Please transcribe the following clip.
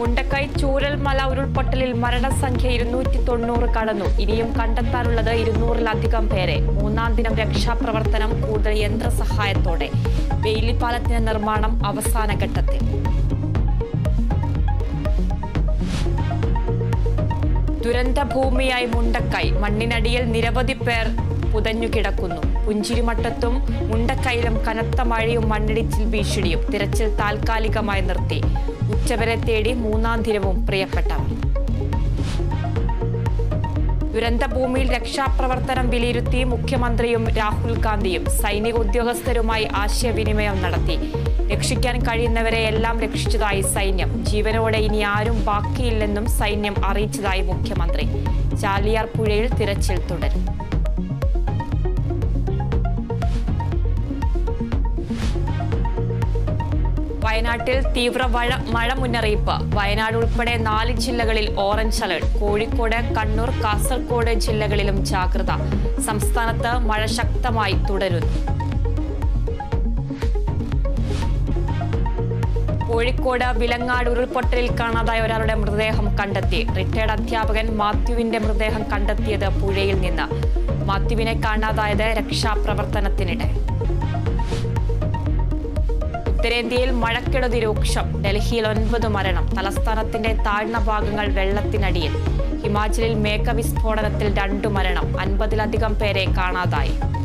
മുണ്ടക്കൈ ചൂരൽമല ഉരുൾപൊട്ടലിൽ മരണസംഖ്യ ഇരുന്നൂറ്റി തൊണ്ണൂറ് കടന്നു. ഇനിയും കണ്ടെത്താനുള്ളത് ഇരുന്നൂറിലധികം പേരെ. മൂന്നാം ദിനം രക്ഷാപ്രവർത്തനം കൂടുതൽ യന്ത്രസഹായത്തോടെ. വേലിപ്പാലത്തിന്റെ നിർമ്മാണം അവസാന ഘട്ടത്തിൽ. ദുരന്തഭൂമിയായി മുണ്ടക്കൈ. മണ്ണിനടിയിൽ നിരവധി പേർ പുതഞ്ഞുകിടക്കുന്നു. പുഞ്ചിരിമട്ടത്തും മുണ്ടക്കൈയിലും കനത്ത മഴയും മണ്ണിടിച്ചിൽ ഭീഷണിയും തിരച്ചിൽ താൽക്കാലികമായി നിർത്തി. ഉച്ചവരെ തേടി മൂന്നാം ദിനവും പ്രിയപ്പെട്ടവർ. ദുരന്തഭൂമിയിൽ രക്ഷാപ്രവർത്തനം വിലയിരുത്തി മുഖ്യമന്ത്രിയും രാഹുൽ ഗാന്ധിയും സൈനിക ഉദ്യോഗസ്ഥരുമായി ആശയവിനിമയം നടത്തി. രക്ഷിക്കാൻ കഴിയുന്നവരെ എല്ലാം രക്ഷിച്ചതായി സൈന്യം. ജീവനോടെ ഇനി ആരും ബാക്കിയില്ലെന്നും സൈന്യം അറിയിച്ചതായി മുഖ്യമന്ത്രി. ചാലിയാർ പുഴയിൽ തിരച്ചിൽ തുടരും. വയനാട്ടിൽ തീവ്ര മഴ മുന്നറിയിപ്പ്. വയനാട് ഉൾപ്പെടെ നാല് ജില്ലകളിൽ ഓറഞ്ച് അലർട്ട്. കോഴിക്കോട് കണ്ണൂർ കാസർഗോഡ് ജില്ലകളിലും ജാഗ്രത. സംസ്ഥാനത്ത് മഴ ശക്തമായി തുടരുന്നു. കോഴിക്കോട് വിലങ്ങാട് ഉരുൾപൊട്ടലിൽ കാണാതായ ഒരാളുടെ മൃതദേഹം കണ്ടെത്തി. റിട്ടയർഡ് അധ്യാപകൻ മാത്യുവിന്റെ മൃതദേഹം കണ്ടെത്തിയത് പുഴയിൽ നിന്ന്. മാത്യുവിനെ കാണാതായത് രക്ഷാപ്രവർത്തനത്തിനിടെ. ഉത്തരേന്ത്യയിൽ മഴക്കെടുതി രൂക്ഷം. ഡൽഹിയിൽ ഒൻപത് മരണം. തലസ്ഥാനത്തിന്റെ താഴ്ന്ന ഭാഗങ്ങൾ വെള്ളത്തിനടിയിൽ. ഹിമാചലിൽ മേഘവിസ്ഫോടനത്തിൽ രണ്ടു മരണം. അൻപതിലധികം പേരെ കാണാതായി.